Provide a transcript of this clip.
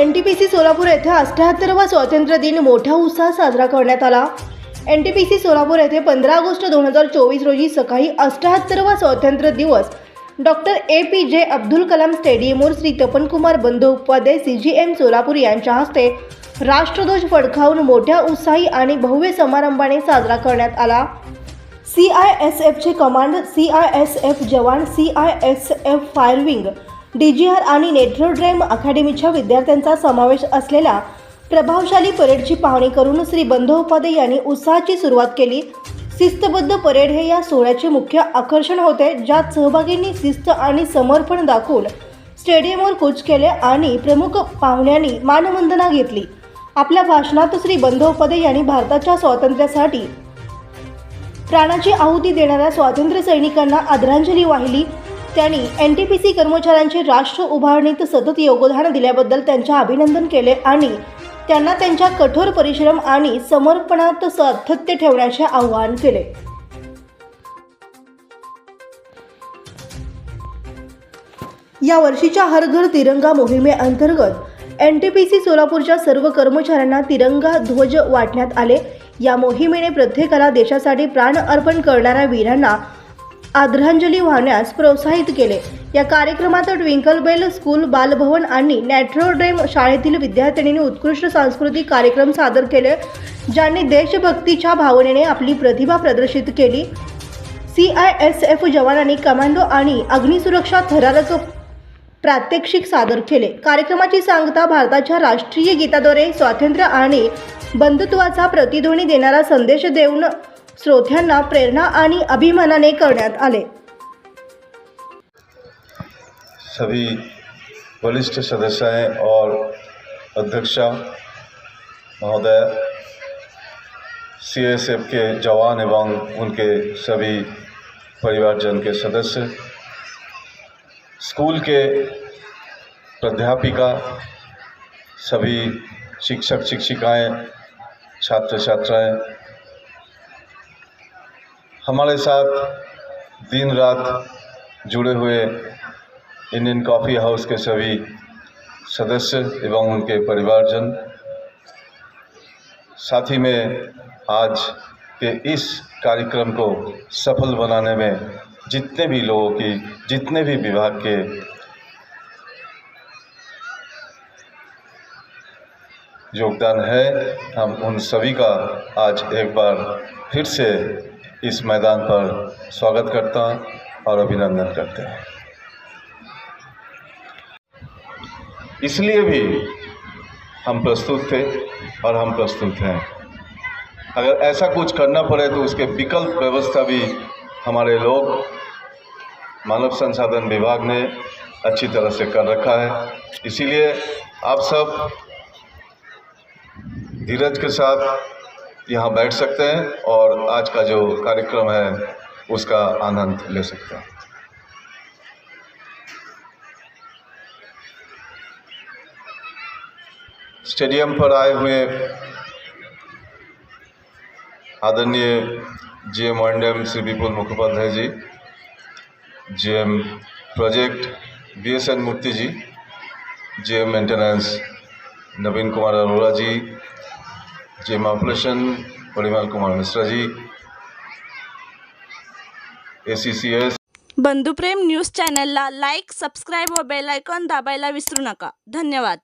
N T P C Solapur येथे अठ्याहत्तरवा स्वातंत्र्य दिन मोठ्या उत्साहात साजरा करण्यात आला. N T P C Solapur येथे पंधरा ऑगस्ट दोन हजार चोवीस रोजी सकाळी अठ्याहत्तरवा स्वातंत्र्य दिवस. डॉक्टर ए पी जे अब्दुल कलाम स्टेडियमवर Shri Tapankumar Bandopadhyay C G M Solapur यांच्या हस्ते राष्ट्रध्वज फडकावून मोठ्या उत्साही आणि भव्य समारंभाने साजरा करण्यात आला. C I S एफचे command C I S F जवान C I S F fire wing D G R आणि नेट्रोड्रेम अकॅडमीच्या विद्यार्थ्यांचा समावेश असलेल्या प्रभावशाली परेडची पाहणी करून श्री बंदोपाध्याय यांनी उत्साहाची सुरुवात केली. शिस्तबद्ध परेड हे या सोहळ्याचे मुख्य आकर्षण होते ज्यात सहभागींनी शिस्त आणि समर्पण दाखवून स्टेडियमवर कूच केले आणि प्रमुख पाहुण्यांनी मानवंदना घेतली. आपल्या भाषणात श्री बंदोपाध्याय यांनी भारताच्या स्वातंत्र्यासाठी प्राणाची आहुती देणाऱ्या स्वातंत्र्य सैनिकांना आदरांजली वाहिली. त्यांनी एन टी पी सी कर्मचाऱ्यांचे राष्ट्र उभारणीत सतत योगदान दिल्याबद्दल त्यांचे अभिनंदन केले आणि त्यांना त्यांच्या कठोर परिश्रम आणि समर्पणात सातत्य ठेवण्याचे आवाहन केले. या वर्षीच्या हर घर तिरंगा मोहिमेअंतर्गत एन टी पी सी सोलापूरच्या सर्व कर्मचाऱ्यांना तिरंगा ध्वज वाटण्यात आले. या मोहिमेने प्रत्येकाला देशासाठी प्राण अर्पण करणाऱ्या वीरांना आदरांजली वाहण्यास प्रोत्साहित केले. या कार्यक्रमात ट्विंकल बेल स्कूल बालभवन आणि नॅट्रोड्रेम शाळेतील विद्यार्थिनींनी उत्कृष्ट सांस्कृतिक कार्यक्रम सादर केले ज्यांनी देशभक्तीच्या भावनेने आपली प्रतिभा प्रदर्शित केली. सी आय एस एफ जवानांनी कमांडो आणि अग्निसुरक्षा थराराचं प्रात्यक्षिक सादर केले. कार्यक्रमाची सांगता भारताच्या राष्ट्रीय गीताद्वारे स्वातंत्र्य आणि बंधुत्वाचा प्रतिध्वनी देणारा संदेश देऊन श्रोत्यांना प्रेरणा आणि अभिमानाने करण्यात आले. सभी वरिष्ठ सदस्याएँ और अध्यक्षा, महोदय सीएसएफ के जवान एवं उनके सभी परिवारजन के सदस्य, स्कूल के प्राध्यापिका, सभी शिक्षक शिक्षिकाएँ छात्र छात्राएँ हमारे साथ दिन रात जुड़े हुए इंडियन कॉफ़ी हाउस के सभी सदस्य एवं उनके परिवारजन, साथ ही में आज के इस कार्यक्रम को सफल बनाने में जितने भी लोगों की, जितने भी विभाग के योगदान है, हम उन सभी का आज एक बार फिर से इस मैदान पर स्वागत करता हूँ और अभिनंदन करते हैं। इसलिए भी हम प्रस्तुत थे और हम प्रस्तुत हैं। अगर ऐसा कुछ करना पड़े तो उसके विकल्प व्यवस्था भी हमारे लोग, मानव संसाधन विभाग ने अच्छी तरह से कर रखा है। इसीलिए आप सब धीरज के साथ यहाँ बैठ सकते हैं और आज का जो कार्यक्रम है, उसका आनंद ले सकते हैं। स्टेडियम पर आए हुए आदरणीय G M M Shri Vipul Mukhopadhyay ji G M project B S N Murthy ji G M maintenance Naveen Kumar Arora ji G M operation Parimal Kumar Mishra ji A C C S Bandhuprem news चॅनलला like subscribe व bell icon दाबायला विसरू नका. धन्यवाद.